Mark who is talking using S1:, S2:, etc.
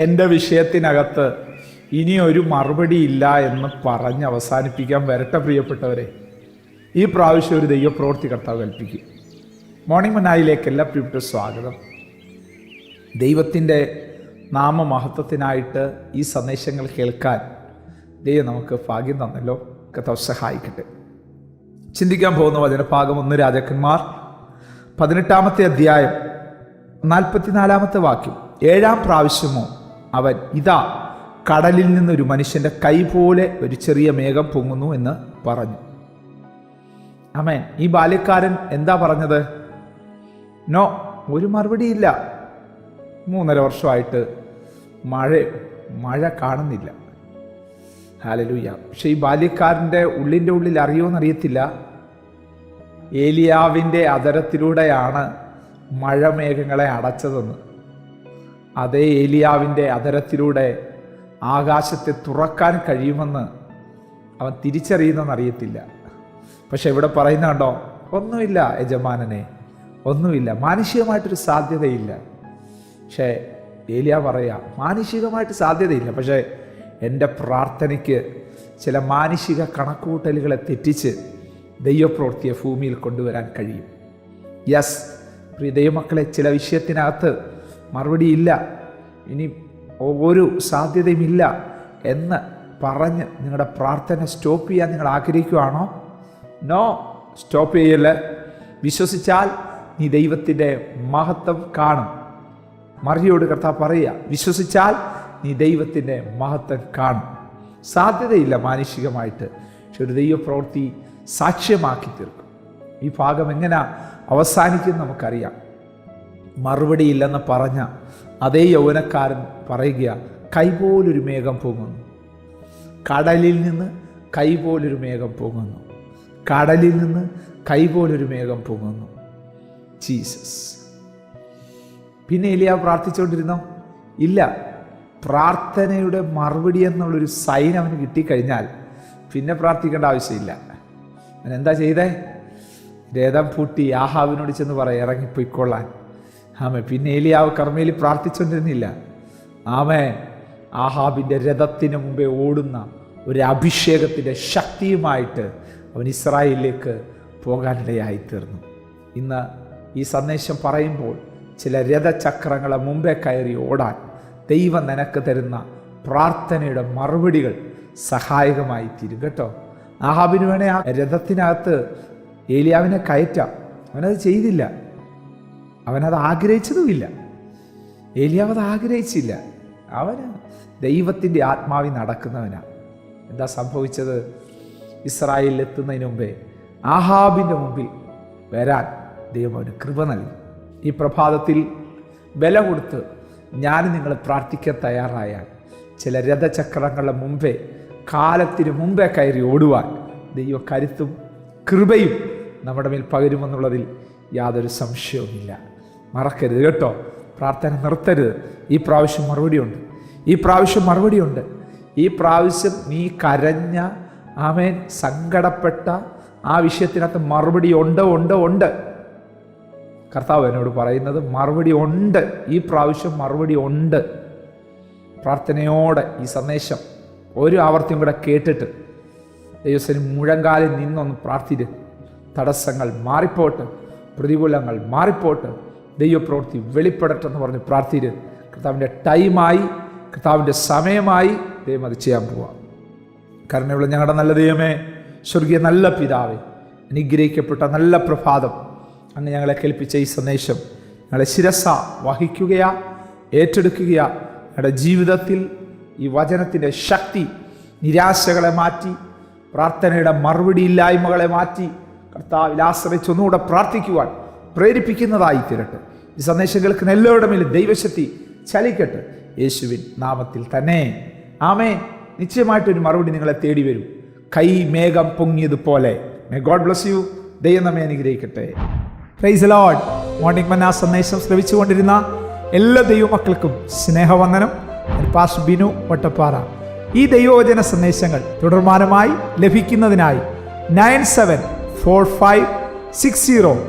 S1: എന്റെ വിഷയത്തിനകത്ത് ഇനി ഒരു മറുപടി ഇല്ല എന്ന് പറഞ്ഞ് അവസാനിപ്പിക്കാൻ വരട്ടെ പ്രിയപ്പെട്ടവരെ. ഈ പ്രാവശ്യം ഒരു ദൈവപ്രവൃത്തി കർത്താവ് കൽപ്പിക്കും. മോർണിംഗ് മനായിലേക്ക് എല്ലാ പ്രിയപ്പെട്ട സ്വാഗതം. ദൈവത്തിന്റെ നാമമഹത്വത്തിനായിട്ട് ഈ സന്ദേശങ്ങൾ കേൾക്കാൻ ദൈവം നമുക്ക് ഭാഗ്യം തന്നല്ലോ. കർത്താവ് സഹായിക്കട്ടെ. ചിന്തിക്കാൻ പോകുന്ന വചനഭാഗം ഒന്ന് രാജാക്കന്മാർ. പതിനെട്ടാമത്തെ അധ്യായം നാൽപ്പത്തിനാലാമത്തെ വാക്യം. ഏഴാം പ്രാവശ്യമോ അവൻ ഇതാ കടലിൽ നിന്നൊരു മനുഷ്യന്റെ കൈ പോലെ ഒരു ചെറിയ മേഘം പൊങ്ങുന്നു എന്ന് പറഞ്ഞു. അമേൻ ഈ ബാല്യക്കാരൻ എന്താ പറഞ്ഞത്? നോ ഒരു മറുപടിയില്ല മൂന്നര വർഷമായിട്ട് മഴ മഴ കാണുന്നില്ല. ഹാലലൂയ. പക്ഷേ ഈ ബാല്യക്കാരന്റെ ഉള്ളിന്റെ ഉള്ളിൽ അറിയുമെന്നറിയത്തില്ല ഏലിയാവിന്റെ അതരത്തിലൂടെയാണ് മഴമേഘങ്ങളെ അടച്ചതെന്ന്. അതേ ഏലിയാവിന്റെ അധരത്തിലൂടെ ആകാശത്തെ തുറക്കാൻ കഴിയുമെന്ന് അവൻ തിരിച്ചറിയുന്നെന്നറിയത്തില്ല പക്ഷെ ഇവിടെ പറയുന്ന കണ്ടോ? ഒന്നുമില്ല യജമാനനെ. ഒന്നുമില്ല. മാനുഷികമായിട്ടൊരു സാധ്യതയില്ല. പക്ഷേ ഏലിയ പറയാം മാനുഷികമായിട്ട് സാധ്യതയില്ല. പക്ഷേ എന്റെ പ്രാർത്ഥനയ്ക്ക് ചില മാനുഷിക കണക്കുകൂട്ടലുകളെ തെറ്റിച്ച് ദൈവപ്രവൃത്തിയെ ഭൂമിയിൽ കൊണ്ടുവരാൻ കഴിയും. യെസ് പ്രിയ ദൈവമക്കളെ ചില വിഷയത്തിനകത്ത് മറുപടിയില്ല ഇനി ഒരു സാധ്യതയുമില്ല എന്ന് പറഞ്ഞ് നിങ്ങളുടെ പ്രാർത്ഥന സ്റ്റോപ്പ് ചെയ്യാൻ നിങ്ങൾ ആഗ്രഹിക്കുകയാണോ നോ സ്റ്റോപ്പ് ചെയ്യല്ല. വിശ്വസിച്ചാൽ നീ ദൈവത്തിന്റെ മഹത്വം കാണും. മറിയോട് കർത്താവ് പറയുക വിശ്വസിച്ചാൽ നീ ദൈവത്തിന്റെ മഹത്വം കാണും. സാധ്യതയില്ല മാനുഷികമായിട്ട്. പക്ഷെ ഒരു ദൈവപ്രവൃത്തി സാക്ഷ്യമാക്കി തീർക്കും. ഈ ഭാഗം എങ്ങനെ അവസാനിക്കും നമുക്കറിയാം. മറുപടിയില്ലെന്ന് പറഞ്ഞ അതേ യൗവനക്കാരൻ പറയുക കൈപോലൊരു മേഘം പൊങ്ങുന്നു. കടലിൽ നിന്ന് കൈപോലൊരു മേഘം പൊങ്ങുന്നു. കടലിൽ നിന്ന് കൈപോലൊരു മേഘം പൊങ്ങുന്നു. ജീസസ്. പിന്നെ എലിയ പ്രാർത്ഥിച്ചുകൊണ്ടിരുന്നോ? ഇല്ല. പ്രാർത്ഥനയുടെ മറുപടി എന്നുള്ളൊരു സൈൻ അവന് കിട്ടിക്കഴിഞ്ഞാൽ പിന്നെ പ്രാർത്ഥിക്കേണ്ട ആവശ്യമില്ല. അവൻ എന്താ ചെയ്തേ? രഥം പൂട്ടി ആഹാവിനോട് ചെന്ന് പറയാം ഇറങ്ങിപ്പോയിക്കൊള്ളാൻ. ആമേ പിന്നെ ഏലിയാവ് കർമ്മയിൽ പ്രാർത്ഥിച്ചുകൊണ്ടിരുന്നില്ല ആമേ ആഹാബിന്റെ രഥത്തിന് മുമ്പേ ഓടുന്ന ഒരു അഭിഷേകത്തിന്റെ ശക്തിയുമായിട്ട് അവൻ ഇസ്രായേലിലേക്ക് പോകാനിടയായി തീർന്നു ഇന്ന് ഈ സന്ദേശം പറയുമ്പോൾ ചില രഥചക്രങ്ങളെ മുമ്പേ കയറി ഓടാൻ ദൈവം നിനക്ക് തരുന്ന പ്രാർത്ഥനയുടെ മറുപടികൾ സഹായകമായി തീരും കേട്ടോ? ആഹാബിന് വേണേ ആ രഥത്തിനകത്ത് ഏലിയാവിനെ കയറ്റാം. അവനത് ചെയ്തില്ല. അവനത് ആഗ്രഹിച്ചതുമില്ല. ഏലിയാവ് അത് ആഗ്രഹിച്ചില്ല. അവന് ദൈവത്തിന്റെ ആത്മാവി നടക്കുന്നവനാണ് എന്താ സംഭവിച്ചത്? ഇസ്രായേലിൽ എത്തുന്നതിന് മുമ്പേ ആഹാബിന്റെ മുമ്പിൽ വരാൻ ദൈവം അവന് കൃപ നൽകി. ഈ പ്രഭാതത്തിൽ വില കൊടുത്ത് ഞാൻ നിങ്ങൾ പ്രാർത്ഥിക്കാൻ തയ്യാറായാൽ ചില രഥചക്രങ്ങളുടെ മുമ്പേ കാലത്തിന് മുമ്പേ കയറി ഓടുവാൻ ദൈവ കരുത്തും കൃപയും നമ്മുടെ മേൽ പകരുമെന്നുള്ളതിൽ യാതൊരു സംശയവുമില്ല. മറക്കരുത് കേട്ടോ. പ്രാർത്ഥന നിർത്തരുത്. ഈ പ്രാവശ്യം മറുപടിയുണ്ട്. ഈ പ്രാവശ്യം മറുപടിയുണ്ട്. ഈ പ്രാവശ്യം നീ കരഞ്ഞ ആമേൻ സങ്കടപ്പെട്ട ആ വിഷയത്തിനകത്ത് മറുപടി ഉണ്ട് ഉണ്ട് ഉണ്ട്. കർത്താവ് എന്നോട് പറയുന്നത് മറുപടി ഉണ്ട്. ഈ പ്രാവശ്യം മറുപടി ഉണ്ട്. പ്രാർത്ഥനയോടെ ഈ സന്ദേശം ഒരു ആവർത്തിയും കൂടെ കേട്ടിട്ട് ദൈവത്തിന് മുഴങ്കാലിൽ നിന്നൊന്ന് പ്രാർത്ഥിച്ച് തടസ്സങ്ങൾ മാറിപ്പോട്ട് പ്രതികൂലങ്ങൾ മാറിപ്പോട്ട് ദൈവപ്രവൃത്തി വെളിപ്പെടട്ടെ എന്ന് പറഞ്ഞ് പ്രാർത്ഥിര് കർത്താവിന്റെ ടൈമായി കർത്താവിന്റെ സമയമായി ദൈവം അത് ചെയ്യാൻ പോവാം. കരുണയുള്ള ഞങ്ങളുടെ നല്ല ദൈവമേ സ്വർഗീയ നല്ല പിതാവേ അനുഗ്രഹിക്കപ്പെട്ട നല്ല പ്രഭാതം അങ്ങ് ഞങ്ങളെ കേൾപ്പിച്ച ഈ സന്ദേശം ഞങ്ങളെ ശിരസ വഹിക്കുകയാ ഏറ്റെടുക്കുകയാ. ഞങ്ങളുടെ ജീവിതത്തിൽ ഈ വചനത്തിന്റെ ശക്തി നിരാശകളെ മാറ്റി പ്രാർത്ഥനയുടെ മറുപടി ഇല്ലായ്മകളെ മാറ്റി കർത്താവിൽ ആശ്രയിച്ച് ഒന്നുകൂടെ പ്രാർത്ഥിക്കുവാൻ പ്രേരിപ്പിക്കുന്നതായി തീരട്ടെ. ഈ സന്ദേശം കേൾക്കുന്ന എല്ലാവരുടെ ദൈവശക്തി ചലിക്കട്ടെ. യേശുവിൻ നാമത്തിൽ തന്നെ. ആമേ നിശ്ചയമായിട്ടൊരു മറുപടി നിങ്ങളെ തേടി വരും. കൈ മേഘം പൊങ്ങിയതുപോലെ. മേ ഗോഡ് ബ്ലസ് യു ദൈവം നമ്മെ അനുഗ്രഹിക്കട്ടെ. പ്രൈസ് ലോഡ് മോർണിംഗ് മന്ന സന്ദേശം ശ്രവിച്ചുകൊണ്ടിരുന്ന എല്ലാ ദൈവമക്കൾക്കും സ്നേഹവന്ദനം. പാസ് ബിനു വട്ടപ്പാറ ഈ ദൈവവചന സന്ദേശങ്ങൾ തുടർമാനമായി ലഭിക്കുന്നതിനായി nine seven four five six zero